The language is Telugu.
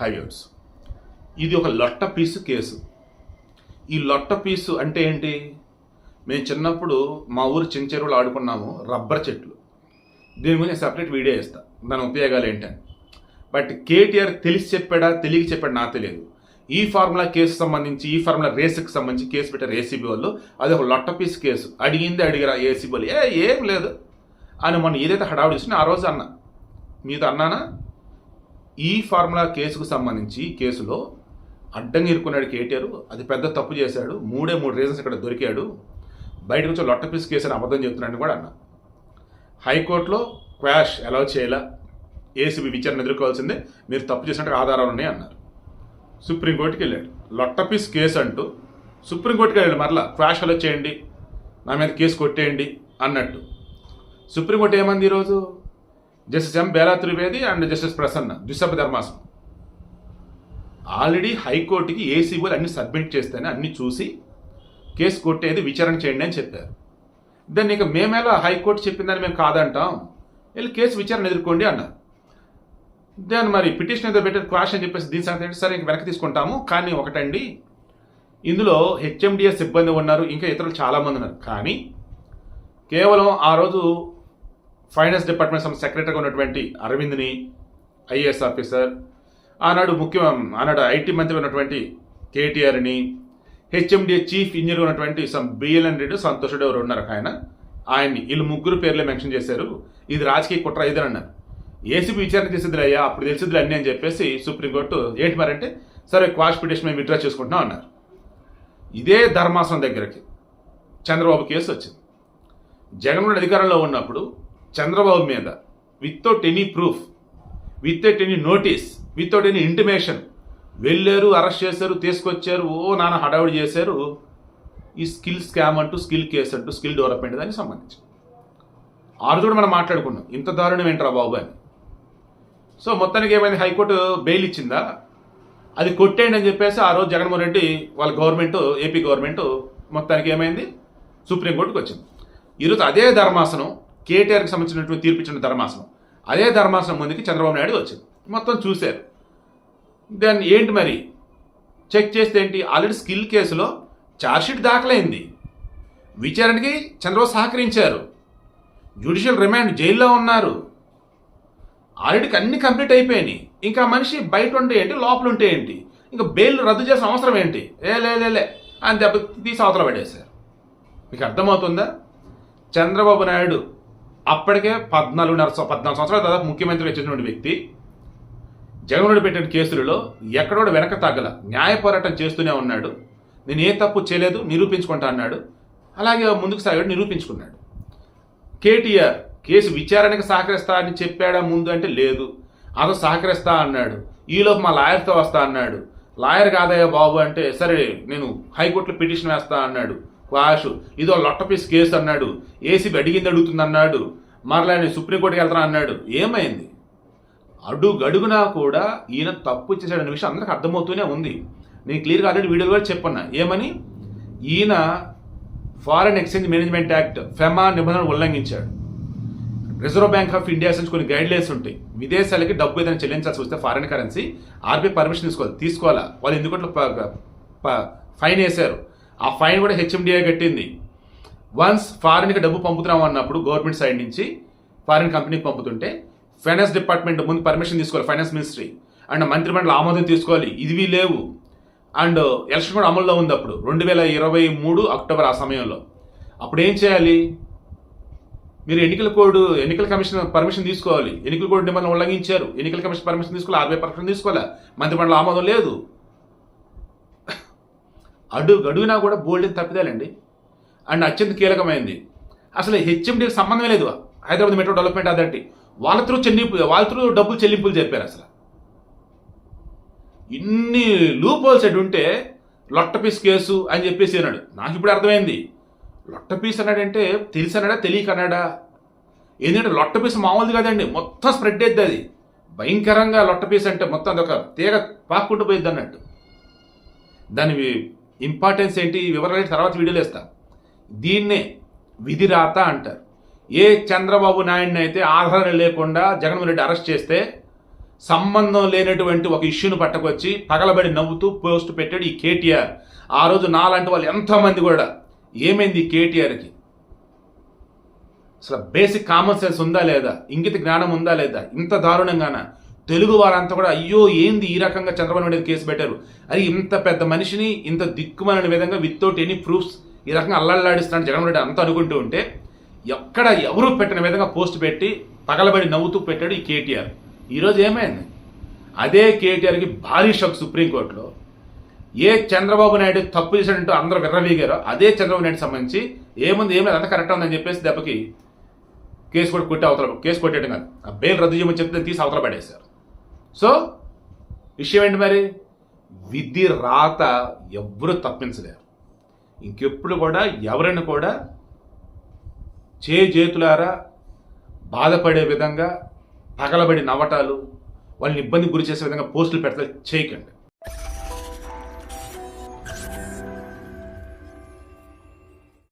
హైవేస్. ఇది ఒక లొట్ట పీసు కేసు. ఈ లొట్ట పీసు అంటే ఏంటి? మేము చిన్నప్పుడు మా ఊరు చిన్న చెరువులు ఆడుకున్నాము రబ్బర్ చెట్లు. దీని గురించి సపరేట్ వీడియో ఇస్తా దాని ఉపయోగాలు ఏంటని బట్ కేటీఆర్ తెలిసి చెప్పాడా తెలియక చెప్పాడు నాకు తెలియదు. ఈ ఫార్ములా కేసు సంబంధించి ఈ ఫార్ములా రేసుకి సంబంధించి కేసు పెట్టారు ఏసీబీ వాళ్ళు అది ఒక లొట్ట పీస్ కేసు. అడిగింది అడిగారా ఏసీబీ వాళ్ళు. ఏ ఏం లేదు. అని మొన్న ఏదైతే హడావుడి ఇచ్చినా ఆ రోజు అన్నా. మీతో అన్నానా? ఈ ఫార్ములా కేసుకు సంబంధించి కేసులో అడ్డంగా ఇరుక్కున్నాడు కేటీఆర్. అది పెద్ద తప్పు చేశాడు. మూడే మూడు రీజన్స్ ఇక్కడ దొరికాడు. బయటకు వచ్చి లొట్ట పీస్ కేసు అని అబద్ధం చెప్తున్నాడని కూడా అన్నా. హైకోర్టులో క్వాష్ అలౌ చేయాల? ఏసీబీ విచారణ ఎదుర్కోవాల్సిందే. మీరు తప్పు చేసినట్టు ఆధారాలు ఉన్నాయి అన్నారు. సుప్రీంకోర్టుకి వెళ్ళాడు. లొట్ట పీస్ కేసు అంటూ సుప్రీంకోర్టుకి వెళ్ళాడు మరలా. క్వాష్ అలౌ చేయండి. నా మీద కేసు కొట్టేయండి అన్నట్టు. సుప్రీంకోర్టు ఏమంది ఈరోజు? Justice M Bela Trivedi and justice Prasanna ద్విసభ ధర్మాసనం. ఆల్రెడీ హైకోర్టుకి ఏసీబీలు అన్ని సబ్మిట్ చేస్తేనే అన్ని చూసి కేసు కొట్టేది విచారణ చేయండి అని చెప్పారు. దాన్ని ఇక మేమేలా హైకోర్టు చెప్పిందని మేము కాదంటాం. వెళ్ళి కేసు విచారణ ఎదుర్కోండి అన్నారు. దాన్ని మరి పిటిషన్ ఏదో పెట్టారు క్వాష్ అని చెప్పేసి దీని సంగతి ఏంటి? సరే ఇంక వెనక్కి తీసుకుంటాము. కానీ ఒకటండి ఇందులో హెచ్ఎండిఎస్ సిబ్బంది ఉన్నారు. ఇంకా ఇతరులు చాలామంది ఉన్నారు. కానీ కేవలం ఆ రోజు ఫైనాన్స్ డిపార్ట్మెంట్ సంస్థ సెక్రటరీగా ఉన్నటువంటి అరవింద్ని ఐఏఎస్ ఆఫీసర్ ఆనాడు ముఖ్య ఆనాడు ఐటీ మంత్రి ఉన్నటువంటి కేటీఆర్ని హెచ్ఎండిఏ చీఫ్ ఇంజనీర్ ఉన్నటువంటి సమ్ బిఎల్ఎన్ రెడ్డి సంతోషుడు ఎవరు ఉన్నారు? ఆయన ఆయన్ని వీళ్ళు ముగ్గురు పేర్లే మెన్షన్ చేశారు. ఇది రాజకీయ కుట్ర ఇదని అన్నారు. ఏసీబీ విచారణ చేసేది అయ్యా అప్పుడు తెలిసింది అన్నీ అని చెప్పేసి సుప్రీంకోర్టు ఏంటి మరంటే సరే క్వాష్ పిటిషన్ మేము విత్డ్రా చేసుకుంటున్నాం అన్నారు. ఇదే ధర్మాసనం దగ్గరికి చంద్రబాబు కేసు వచ్చింది. జగన్మోహన్ అధికారంలో ఉన్నప్పుడు చంద్రబాబు మీద without any proof without any notice without any intimation వెళ్ళారు అరెస్ట్ చేశారు తీసుకొచ్చారు ఓ నాన్న హడావుడి చేశారు ఈ స్కిల్ స్కామ్ అంటూ స్కిల్ కేసు అంటూ స్కిల్ డెవలప్మెంట్ దానికి సంబంధించి ఆరు కూడా మనం మాట్లాడుకున్నాం ఇంత దారుణం ఏంట్రా బాబు అని. సో మొత్తానికి ఏమైంది? హైకోర్టు బెయిల్ ఇచ్చిందా? అది కొట్టేయండి అని చెప్పేసి ఆ రోజు జగన్మోహన్ రెడ్డి వాళ్ళ గవర్నమెంట్ ఏపీ గవర్నమెంట్ మొత్తానికి ఏమైంది? సుప్రీంకోర్టుకు వచ్చింది. ఈరోజు అదే ధర్మాసనం కేటీఆర్కి సంబంధించినటువంటి తీర్పు ఇచ్చిన ధర్మాసనం. అదే ధర్మాసనం ముందుకి చంద్రబాబు నాయుడు వచ్చింది. మొత్తం చూశారు. దాన్ని ఏంటి మరి? చెక్ చేస్తే ఏంటి? ఆల్రెడీ స్కిల్ కేసులో ఛార్జ్షీట్ దాఖలైంది. విచారణకి చంద్రబాబు సహకరించారు. జ్యుడిషియల్ రిమాండ్ జైల్లో ఉన్నారు. ఆల్రెడీకి అన్ని కంప్లీట్ అయిపోయినాయి. ఇంకా మనిషి బయట ఉంటే ఏంటి? లోపల ఉంటే ఏంటి? ఇంకా బెయిల్ రద్దు చేసిన అవసరం ఏంటి? ఏ లే లే, లే. అని దెబ్బ తీసి అవతల పడేశారు. మీకు అర్థమవుతుందా? చంద్రబాబు నాయుడు అప్పటికే పద్నాలుగున్నర పద్నాలుగు సంవత్సరాల దాదాపు ముఖ్యమంత్రి చేసినటువంటి వ్యక్తి జగన్మోహన్ రెడ్డి పెట్టిన కేసులలో ఎక్కడో వెనక తగ్గల న్యాయ పోరాటం చేస్తూనే ఉన్నాడు. నేను ఏ తప్పు చేయలేదు నిరూపించుకుంటా అన్నాడు. అలాగే ముందుకు సాగాడు నిరూపించుకున్నాడు. కేటీఆర్ కేసు విచారణకు సహకరిస్తా అని చెప్పాడా ముందు అంటే లేదు. అతను సహకరిస్తా అన్నాడు. ఈలోపు మా లాయర్తో వస్తా అన్నాడు. లాయర్ కాదయ్యా బాబు అంటే సరే నేను హైకోర్టులో పిటిషన్ వేస్తా అన్నాడు. క్వాష్ ఇదో లొట్టపీస్ కేసు అన్నాడు. ఏసీబీ అడిగింది అడుగుతుంది అన్నాడు మరలా నేను సుప్రీంకోర్టుకి వెళ్తాను అన్నాడు. ఏమైంది? అడుగడుగునా కూడా ఈయన తప్పు చేశాడనే విషయం అందరికి అర్థమవుతూనే ఉంది. నేను క్లియర్గా ఆల్రెడీ వీడియోలో కూడా చెప్పన్నా. ఏమని? ఈయన foreign exchange management act FEMA నిబంధనలు ఉల్లంఘించాడు. రిజర్వ్ బ్యాంక్ ఆఫ్ ఇండియా నుంచి కొన్ని గైడ్ లైన్స్ ఉంటాయి. విదేశాలకి డబ్బు ఏదైనా చెల్లించాల్సి వస్తే ఫారెన్ కరెన్సీ ఆర్బీఐ పర్మిషన్ తీసుకోవాలి. తీసుకోవాలా? వాళ్ళు ఎందుకంటే ఫైన్ వేశారు? ఆ ఫైన్ కూడా హెచ్ఎండిఏ కట్టింది. వన్స్ ఫారిన్కి డబ్బు పంపుతున్నాం అన్నప్పుడు గవర్నమెంట్ సైడ్ నుంచి ఫారిన్ కంపెనీకి పంపుతుంటే ఫైనాన్స్ డిపార్ట్మెంట్ ముందు పర్మిషన్ తీసుకోవాలి ఫైనాన్స్ మినిస్ట్రీ అండ్ మంత్రిమండలి ఆమోదం తీసుకోవాలి. ఇదివి లేవు అండ్ ఎలక్షన్ కూడా అమల్లో ఉంది అప్పుడు. రెండు వేల ఇరవై మూడు అక్టోబర్ ఆ సమయంలో. అప్పుడు ఏం చేయాలి? మీరు ఎన్నికల కోడ్ ఎన్నికల కమిషన్ పర్మిషన్ తీసుకోవాలి. ఎన్నికల కోడ్ నిబంధనలు ఉల్లంఘించారు. ఎన్నికల కమిషన్ పర్మిషన్ తీసుకోవాలి. ఆర్బీఐ పర్మిషన్ తీసుకోవాలి? మంత్రిమండలి ఆమోదం లేదు. అడుగు అడుగునా కూడా బోల్డ్ తప్పిదాలండి. అండ్ అత్యంత కీలకమైంది. అసలు హెచ్ఎండికి సంబంధం లేదు. హైదరాబాద్ మెట్రో డెవలప్మెంట్ అదంటే వాళ్ళ త్రూ చెల్లింపు వాళ్ళ త్రూ డబ్బులు చెల్లింపులు చెప్పారు అసలు. ఇన్ని లూప్ హోల్స్ అటు ఉంటే లొట్టపీస్ కేసు అని చెప్పేసి అన్నాడు. నాకు ఇప్పుడు అర్థమైంది. లొట్టపీస్ అన్నాడంటే తెలిసి అన్నాడా తెలియక అన్నాడా ఏంటంటే లొట్టపీస్ మామూలుది కదండి. మొత్తం స్ప్రెడ్ అయితే అది. భయంకరంగా లొట్టపీస్ అంటే మొత్తం అదొక తీగ పాక్కుంటూ పోయిద్ది అన్నట్టు. దాని ఇంపార్టెన్స్ ఏంటి? వివరాలు తర్వాత వీడియోలు ఇస్తా దీన్నే విధి రాత అంటారు. ఏ చంద్రబాబు నాయుడిని అయితే ఆధారం లేకుండా జగన్మోహన్ రెడ్డి అరెస్ట్ చేస్తే సంబంధం లేనటువంటి ఒక ఇష్యూని పట్టుకొచ్చి పగలబడి నవ్వుతూ పోస్ట్ పెట్టాడు ఈ కేటీఆర్. ఆ రోజు నాలాంటి వాళ్ళు ఎంతోమంది కూడా ఏమైంది ఈ కేటీఆర్కి? అసలు బేసిక్ కామన్ సెన్స్ ఉందా లేదా? ఇంగిత జ్ఞానం ఉందా లేదా? ఇంత దారుణంగాన? తెలుగు వారంతా కూడా అయ్యో ఏంది ఈ రకంగా చంద్రబాబు నాయుడు కేసు పెట్టారు? అది ఇంత పెద్ద మనిషిని ఇంత దిక్కుమని విధంగా వితౌట్ ఎనీ ప్రూఫ్స్ ఈ రకంగా అల్లల్లాడిస్తున్నాడు జగన్మోహన్ రెడ్డి అంతా అనుకుంటూ ఉంటే ఎక్కడ ఎవరు పెట్టిన విధంగా పోస్ట్ పెట్టి పగలబడి నవ్వుతూ పెట్టాడు ఈ కేటీఆర్. ఈరోజు ఏమైంది? అదే కేటీఆర్కి భారీ షాక్ సుప్రీంకోర్టులో. ఏ చంద్రబాబు నాయుడు తప్పు చేశాడంటూ అందరూ విర్రవీగారో. అదే చంద్రబాబు నాయుడు సంబంధించి ఏముంది ఏమైంది అంత కరెక్ట్ ఉందని చెప్పేసి దెబ్బకి కేసు కూడా కొట్టి అవతల కేసు కొట్టేయడం కాదు. ఆ బెయిల్ రద్దు చేయమని చెప్తే తీసి అవతల పడేశారు. సో విషయం ఏంటి మరి? విధి రాత ఎవరు తప్పించలేరు. ఇంకెప్పుడు కూడా ఎవరైనా కూడా చే చేతులారా బాధపడే విధంగా పగలబడి నవ్వటాలు వాళ్ళని ఇబ్బంది గురి చేసే విధంగా పోస్టులు పెడతా చేయకండి.